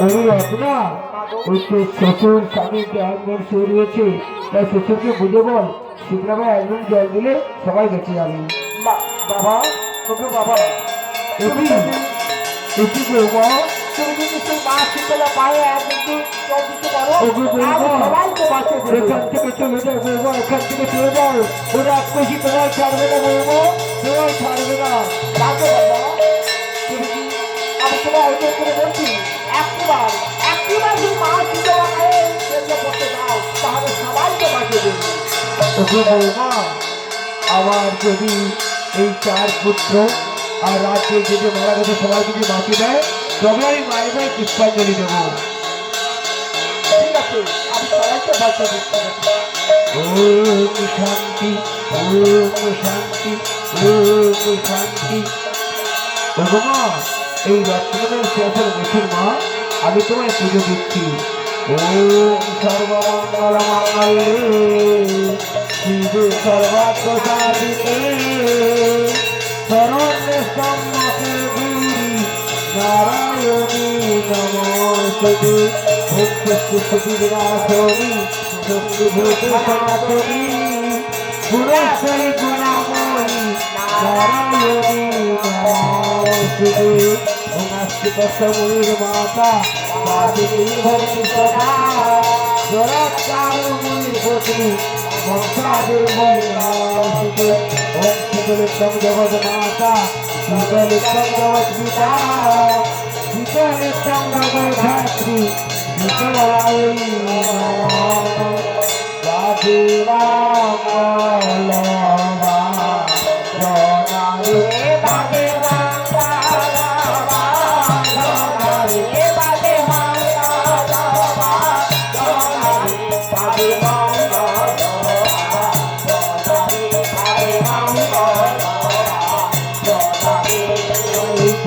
ওই রত্না ওই রয়েছে তাই শ্বশুরকে বুঝে বল শিবরামে একজন জল বাবা তোকে বাবা এটি এটি বৌমা বাঁচিয়ে এখান থেকে চলে যাও বৌমা এখান থেকে চলে যাও না বৌমা তোমার ছাড়বে না আমি তোমার অভিযোগ করে একবার যদি করতে দাও তাহলে সবাইকে বাঁচিয়ে দেবো বৌমা আমার যদি এই চার পুত্র আর রাজ্যে যে যে মারা গেছে সবাই যদি বাঁচি দেয়। তবে আমি মায়ের মায়ের পুষ্পাঞ্জলি দেবো ঠিক আছে আমি শান্তি শান্তি শান্তি মা এই রত্নের শেষের মেশির মা আমি তোমায় পুজো দিচ্ছি ওম সর্বমঙ্গল মঙ্গলে শিবে সর্বাত্ম সাধিতে শরণ্য সম্মুখে গৌরী নারায়ণী নমস্তে ভক্তি সুখী বিনাশনী শক্তি ভূত সনাতনী গুণেশ্বরী গুণাময়ী নারায়ণী নমস্তে ওমাস্তি কষ্টমূলীর মাতা মাদিনী ভক্তি সদা জরাচার মূলীর পত্নী মমতাদের মহিলাস্তে विठ्ठलितम जगद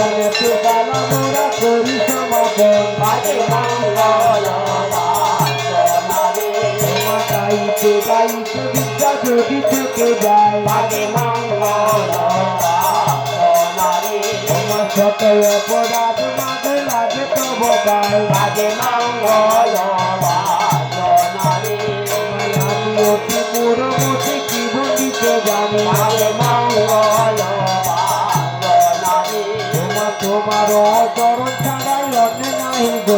তো গালা মোরা করি সমাপন গাইতে গাইতে বিদ্যা যদি থেকে যায়। তোমার শত অপরাধ মাঝে লাগে তব গায় আমি অতি পুরমতি কি বলিতে জানি।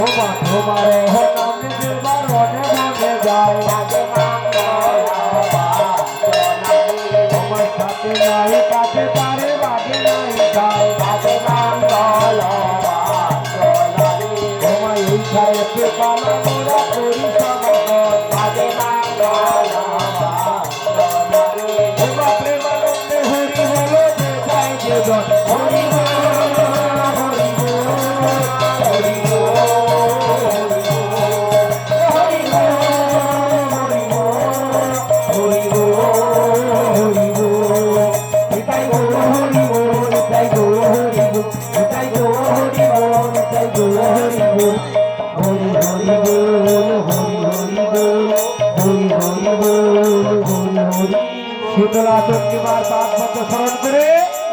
তোমার তোমার নামে দেবার অনে মনে যায় তোমার সাথে নাই কাছে তারে বাজে নাই গায় তোমার এই ছাড়ে পালা মোরা করি তোমার প্রেমানন্দে হরি যে যাই যে হরি হরি পাঁচ তাৎপর্য স্মরণ করে।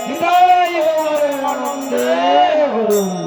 হৃদয় আনন্দে।